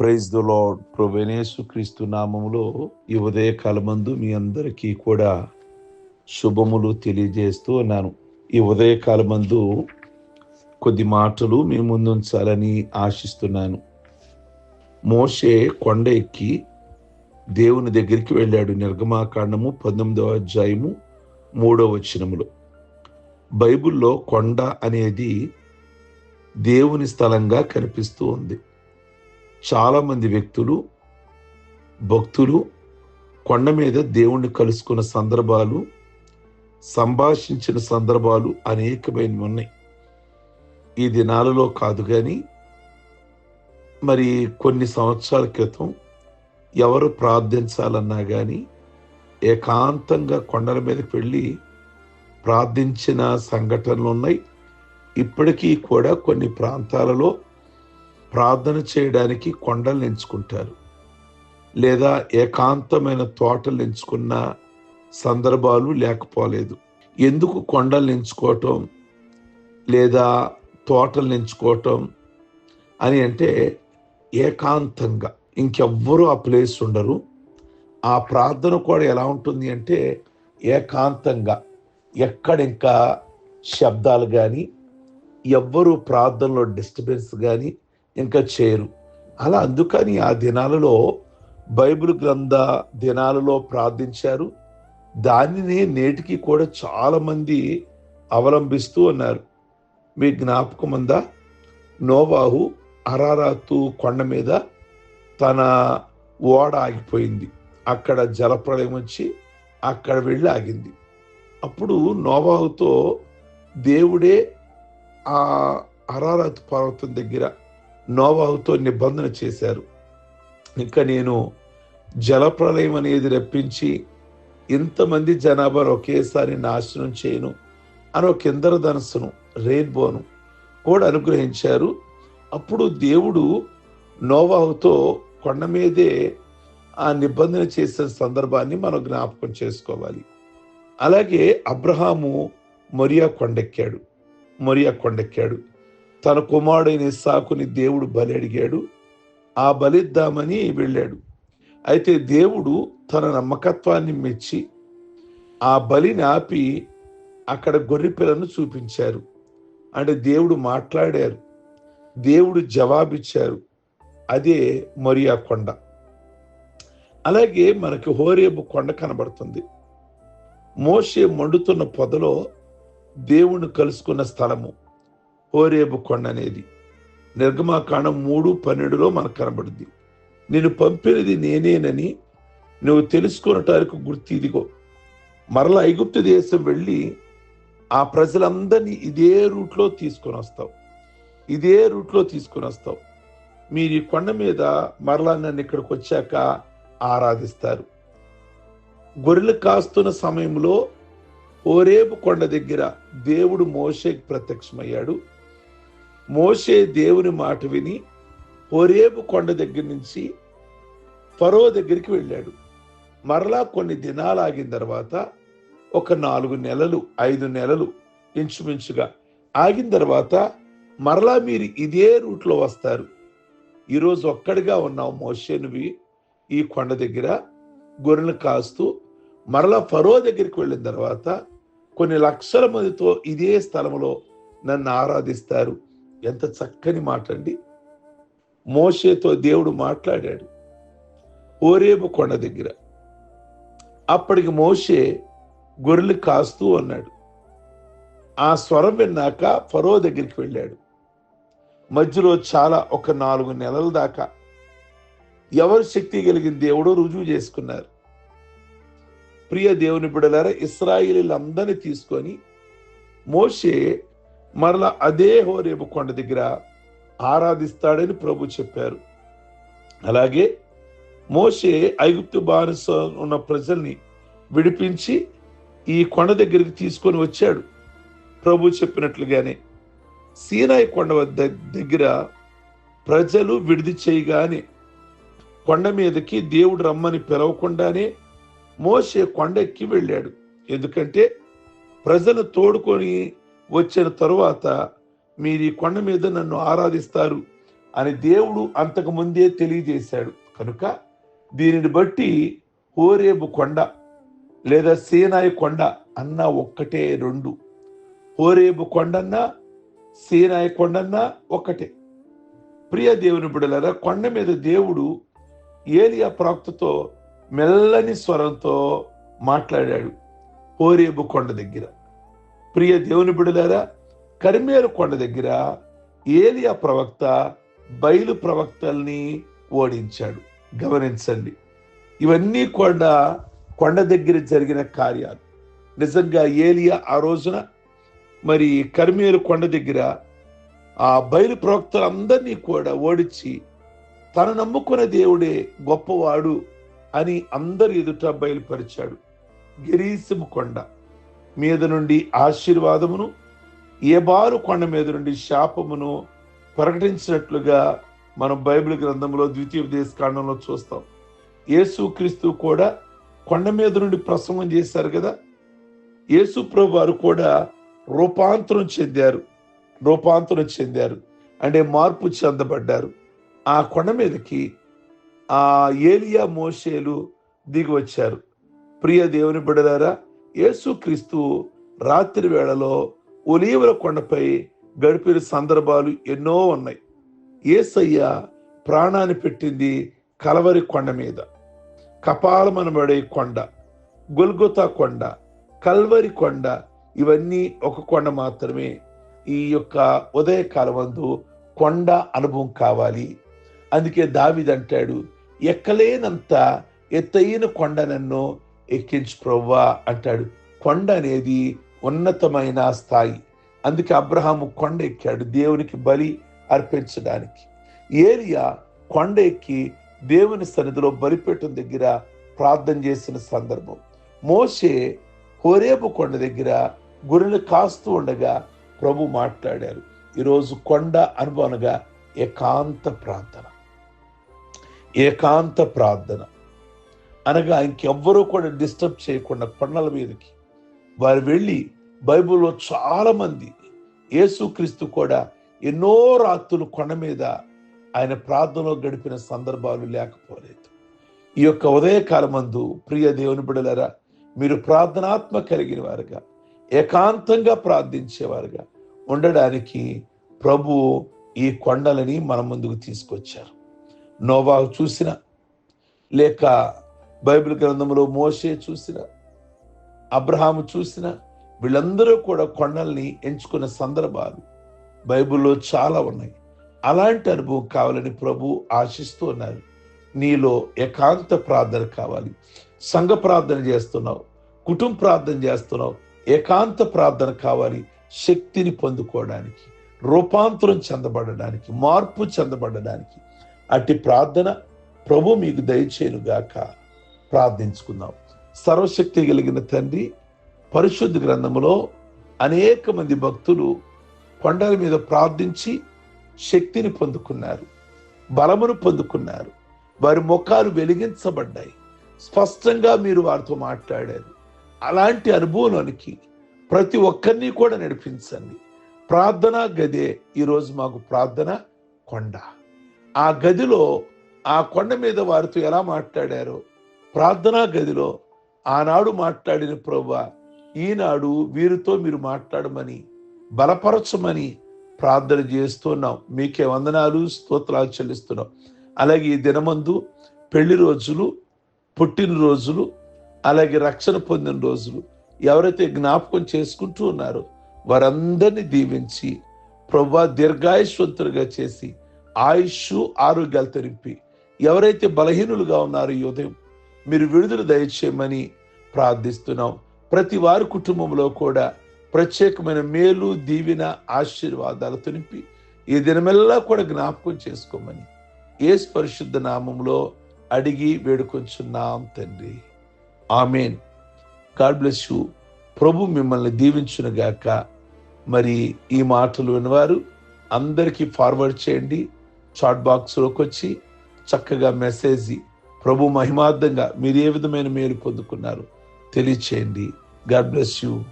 Praise the lord ప్రొవెనేసు క్రీస్తు నామములో ఈ ఉదయకాలమందు మీ అందరికీ కూడా శుభములు తెలియజేస్తూ ఉన్నాను ఈ ఉదయకాలమందు కొద్ది మాటలు మీ ముందుంచాలని ఆశిస్తున్నాను మోషే కొండ ఎక్కి దేవుని దగ్గరికి వెళ్ళాడు నిర్గమాకాండము పంతొమ్మిదవ అధ్యాయము మూడవ వచనములో బైబిల్లో కొండ అనేది దేవుని స్థలంగా కనిపిస్తూ ఉంది చాలామంది వ్యక్తులు భక్తులు కొండ మీద దేవుణ్ణి కలుసుకున్న సందర్భాలు సంభాషించిన సందర్భాలు అనేకమైనవి ఉన్నాయి. ఈ దినాలలో కాదు కానీ మరి కొన్ని సంవత్సరాల క్రితం ఎవరు ప్రార్థించాలన్నా కానీ ఏకాంతంగా కొండల మీదకి వెళ్ళి ప్రార్థించిన సంఘటనలు ఉన్నాయి. ఇప్పటికీ కూడా కొన్ని ప్రాంతాలలో ప్రార్థన చేయడానికి కొండలు ఎంచుకుంటారు. లేదా ఏకాంతమైన తోటలు ఎంచుకున్న సందర్భాలు లేకపోలేదు. ఎందుకు కొండలు ఎంచుకోవటం లేదా తోటలు ఎంచుకోవటం అని అంటే ఏకాంతంగా. ఇంకెవ్వరూ ఆ ప్లేస్ ఉండరు. ఆ ప్రార్థన కూడా ఎలా ఉంటుంది అంటే ఏకాంతంగా. ఎక్కడ ఇంకా శబ్దాలు కానీ ఎవ్వరు ప్రార్థనలో డిస్టర్బెన్స్ కానీ ఇంకా చేయరు అలా అందుకని ఆ దినాలలో బైబిల్ గ్రంథ దినాలలో ప్రార్థించారు. దానినే నేటికి కూడా చాలామంది అవలంబిస్తూ ఉన్నారు. మీ జ్ఞాపకం ఉందా? నోవాహు అరారాతు కొండ మీద తన ఓడ ఆగిపోయింది. అక్కడ జలప్రళయం వచ్చి అక్కడ వెళ్ళి ఆగింది. అప్పుడు నోవాహుతో దేవుడే ఆ అరారాతు పర్వతం దగ్గర నోవాహుతో నిబంధన చేశారు. ఇంకా నేను జలప్రలయం అనేది రప్పించి ఇంతమంది జనాభాను ఒకేసారి నాశనం చేయను అని ఒక ఇంద్రధనస్సును రెయిన్బోను కూడా అనుగ్రహించారు. అప్పుడు దేవుడు నోవాహుతో కొండ మీదే ఆ నిబంధన చేసిన సందర్భాన్ని మనం జ్ఞాపకం చేసుకోవాలి. అలాగే అబ్రహాము మొరియా కొండెక్కాడు మొరియా కొండెక్కాడు. తన కుమారుడైన ఇస్సాకుని దేవుడు బలి అడిగాడు. ఆ బలిద్దామని వెళ్ళాడు. అయితే దేవుడు తన నమ్మకత్వాన్ని మెచ్చి ఆ బలిని ఆపి అక్కడ గొర్రెపిల్లను చూపించారు. అంటే దేవుడు మాట్లాడారు. దేవుడు జవాబిచ్చారు. అదే మరియా కొండ. అలాగే మనకి హోరేబు కొండ కనబడుతుంది. మోషే మండుతున్న పొదలో దేవుణ్ణి కలుసుకున్న స్థలము. హోరేబు కొండ అనేది నిర్గమాకాండం మూడు పన్నెండులో మనకు కనబడింది నేను పంపినది నేనేనని నువ్వు తెలుసుకున్నటానికి గుర్తు ఇదిగో. మరల ఐగుప్తు దేశం వెళ్ళి ఆ ప్రజలందరినీ ఇదే రూట్లో తీసుకొని వస్తావు. ఇదే రూట్లో తీసుకొని వస్తావు. మీరు ఈ కొండ మీద మరలా నన్ను ఇక్కడికి వచ్చాక ఆరాధిస్తారు. గొర్రెలు కాస్తున్న సమయంలో ఓరేపు కొండ దగ్గర దేవుడు మోషేకి ప్రత్యక్షమయ్యాడు. మోసే దేవుని మాట విని ఓరేపు కొండ దగ్గర నుంచి ఫరో దగ్గరికి వెళ్ళాడు. మరలా కొన్ని దినాలు ఆగిన తర్వాత ఒక నాలుగు నెలలు ఐదు నెలలు ఇంచుమించుగా ఆగిన తర్వాత మరలా మీరు ఇదే రూట్లో వస్తారు. ఈరోజు ఒక్కడిగా ఉన్నావు మోషేనువి ఈ కొండ దగ్గర గొర్రెలు కాస్తూ. మరలా ఫరో దగ్గరికి వెళ్ళిన తర్వాత కొన్ని లక్షల మందితో ఇదే స్థలంలో నన్ను ఆరాధిస్తారు. ఎంత చక్కని మాట అండి మోషేతో దేవుడు మాట్లాడాడు. ఓరేబు కొండ దగ్గర. అప్పటికి మోషే గొర్రెలు కాస్తూ ఉన్నాడు. ఆ స్వరం విన్నాక ఫరో దగ్గరికి వెళ్ళాడు. మధ్యలో చాలా ఒక నాలుగు నెలల దాకా ఎవరు శక్తి కలిగిన దేవుడో రుజువు చేసుకున్నారు. ప్రియ దేవుని బిడలారా ఇస్రాయిలీలందరినీ తీసుకొని మోషే మరలా అదే హోరేబు కొండ దగ్గర ఆరాధిస్తాడని ప్రభు చెప్పారు. అలాగే మోషే ఐగుప్తు బానిస ఉన్న ప్రజల్ని విడిపించి ఈ కొండ దగ్గరికి తీసుకొని వచ్చాడు. ప్రభు చెప్పినట్లుగానే సీనాయి కొండ వద్ద దగ్గర ప్రజలు విడిది చేయగానే కొండ మీదకి దేవుడు రమ్మని పిలవకుండానే మోసే కొండ ఎక్కి వెళ్ళాడు. ఎందుకంటే ప్రజలు తోడుకొని వచ్చిన తరువాత మీరు ఈ కొండ మీద నన్ను ఆరాధిస్తారు అని దేవుడు అంతకు ముందే తెలియజేశాడు. కనుక దీనిని బట్టి హోరేబు కొండ లేదా సీనాయి కొండ అన్న ఒక్కటే రెండు. హోరేబు కొండన్న సీనాయి కొండన్న ఒక్కటే. ప్రియ దేవుని బిడలరా కొండ మీద దేవుడు ఏలియా ప్రాక్తతో మెల్లని స్వరంతో మాట్లాడాడు హోరేబు కొండ దగ్గర. ప్రియ దేవుని బిడలారా కరిమేరు కొండ దగ్గర ఏలియా ప్రవక్త బయలు ప్రవక్తల్ని ఓడించాడు. గమనించండి ఇవన్నీ కూడా కొండ దగ్గర జరిగిన కార్యాలు. నిజంగా ఏలియా ఆ రోజున మరి కరిమేరు కొండ దగ్గర ఆ బయలు ప్రవక్తలందరినీ కూడా ఓడించి తను నమ్ముకున్న దేవుడే గొప్పవాడు అని అందరి ఎదుట బయలుపరిచాడు. గిరీశము కొండ. మీద నుండి ఆశీర్వాదమును ఏబారు కొండ మీద నుండి శాపమును ప్రకటించినట్లుగా మనం బైబిల్ గ్రంథంలో ద్వితీయోపదేశ కాండంలో చూస్తాం. యేసుక్రీస్తు కూడా కొండ మీద నుండి ప్రసంగం చేశారు కదా? యేసు ప్రభు వారు కూడా రూపాంతరం చెందారు రూపాంతరం చెందారు అంటే మార్పు చెందబడ్డారు. ఆ కొండ మీదకి ఆ ఏలియా మోషేలు దిగి వచ్చారు. ప్రియ దేవుని బిడలారా యేసుక్రీస్తు రాత్రి వేళలో ఒలీవల కొండపై గడిపిన సందర్భాలు ఎన్నో ఉన్నాయి. ఏసయ్య ప్రాణాన్ని పెట్టింది కలవరి కొండ మీద. కపాలమనబడే కొండ గొల్గొతా కొండ కల్వరి కొండ ఇవన్నీ ఒక కొండ మాత్రమే. ఈ యొక్క ఉదయకాలమందు కొండ అనుభవం కావాలి. అందుకే దావిదంటాడు ఎక్కలేనంత ఎత్తైన కొండ నన్ను ఎక్కించు ప్రవ్వా అంటాడు. కొండ అనేది ఉన్నతమైన స్థాయి. అందుకే అబ్రహాము కొండ ఎక్కాడు దేవునికి బలి అర్పించడానికి. ఏరియా కొండ ఎక్కి దేవుని సన్నిధిలో బలిపీఠం దగ్గర ప్రార్థన చేసిన సందర్భం. మోసే హోరేబు కొండ దగ్గర గొర్రెలు కాస్తూ ఉండగా ప్రభు మాట్లాడారు. ఈరోజు కొండ అనుభవనగా ఏకాంత ప్రార్థన. ఏకాంత ప్రార్థన. అనగా ఇంకెవ్వరూ కూడా డిస్టర్బ్ చేయకుండా కొండల మీదకి. వారు వెళ్ళి బైబిల్లో చాలామంది యేసుక్రీస్తు కూడా ఎన్నో రాత్రులు కొండ మీద ఆయన ప్రార్థనలో గడిపిన సందర్భాలు లేకపోలేదు. ఈ యొక్క ఉదయకాలమందు ప్రియ దేవుని బిడలరా మీరు ప్రార్థనాత్మ కలిగిన వారుగా ఏకాంతంగా ప్రార్థించేవారుగా ఉండడానికి ప్రభు ఈ కొండలని మన ముందుకు తీసుకొచ్చారు. నోవాహు చూసిన లేక బైబిల్ గ్రంథంలో మోసే చూసిన అబ్రహాము చూసిన వీళ్ళందరూ కూడా కొండల్ని ఎంచుకున్న సందర్భాలు బైబిల్లో చాలా ఉన్నాయి. అలాంటి అనుభవం కావాలని ప్రభు ఆశిస్తూ ఉన్నారు. నీలో ఏకాంత ప్రార్థన కావాలి. సంఘ ప్రార్థన చేస్తున్నావు కుటుంబ ప్రార్థన చేస్తున్నావు ఏకాంత ప్రార్థన కావాలి శక్తిని పొందుకోవడానికి రూపాంతరం చెందబడడానికి మార్పు చెందబడడానికి. అట్టి ప్రార్థన ప్రభు మీకు దయచేయునుగాక. ప్రార్థించుకుందాం. సర్వశక్తి కలిగిన తండ్రి పరిశుద్ధ గ్రంథంలో అనేక మంది భక్తులు కొండల మీద ప్రార్థించి శక్తిని పొందుకున్నారు బలమును పొందుకున్నారు. వారి ముఖాలు వెలిగించబడ్డాయి. స్పష్టంగా మీరు వారితో మాట్లాడారు. అలాంటి అనుభవంలోనికి ప్రతి ఒక్కరిని కూడా నడిపించండి. ప్రార్థన గదే ఈరోజు మాకు ప్రార్థన కొండ. ఆ గదిలో ఆ కొండ మీద వారితో ఎలా మాట్లాడారో ప్రార్థనా గదిలో ఆనాడు మాట్లాడిన ప్రభు ఈనాడు వీరితో మీరు మాట్లాడమని బలపరచమని ప్రార్థన చేస్తున్నాం. మీకే వందనాలు స్తోత్రాలు చెల్లిస్తున్నాం. అలాగే ఈ దినమందు పెళ్ళి రోజులు పుట్టినరోజులు అలాగే రక్షణ పొందిన రోజులు ఎవరైతే జ్ఞాపకం చేసుకుంటూ ఉన్నారో వారందరినీ దీవించి ప్రభా దీర్ఘాయుష్వంతులుగా చేసి ఆయుష్ ఆరోగ్యాలు తెరిపి ఎవరైతే బలహీనులుగా ఉన్నారో ఈ ఉదయం మీరు విడుదల దయచేయమని ప్రార్థిస్తున్నాం. ప్రతి వారి కుటుంబంలో కూడా ప్రత్యేకమైన మేలు దీవిన ఆశీర్వాదాలతో నింపి ఈ దినమెల్లా కూడా జ్ఞాపకం చేసుకోమని ఏ పరిశుద్ధ నామంలో అడిగి వేడుకొంచున్నాం తండ్రి. ఆమెన్. God bless you. ప్రభు మిమ్మల్ని దీవించునుగాక మరి ఈ మాటలు వినవారు అందరికీ ఫార్వర్డ్ చేయండి. చాట్ బాక్స్లోకి వచ్చి చక్కగా మెసేజ్ ప్రభు మహిమార్థంగా మీరు ఏ విధమైన మేలు పొందుకున్నారు తెలియచేయండి. God bless you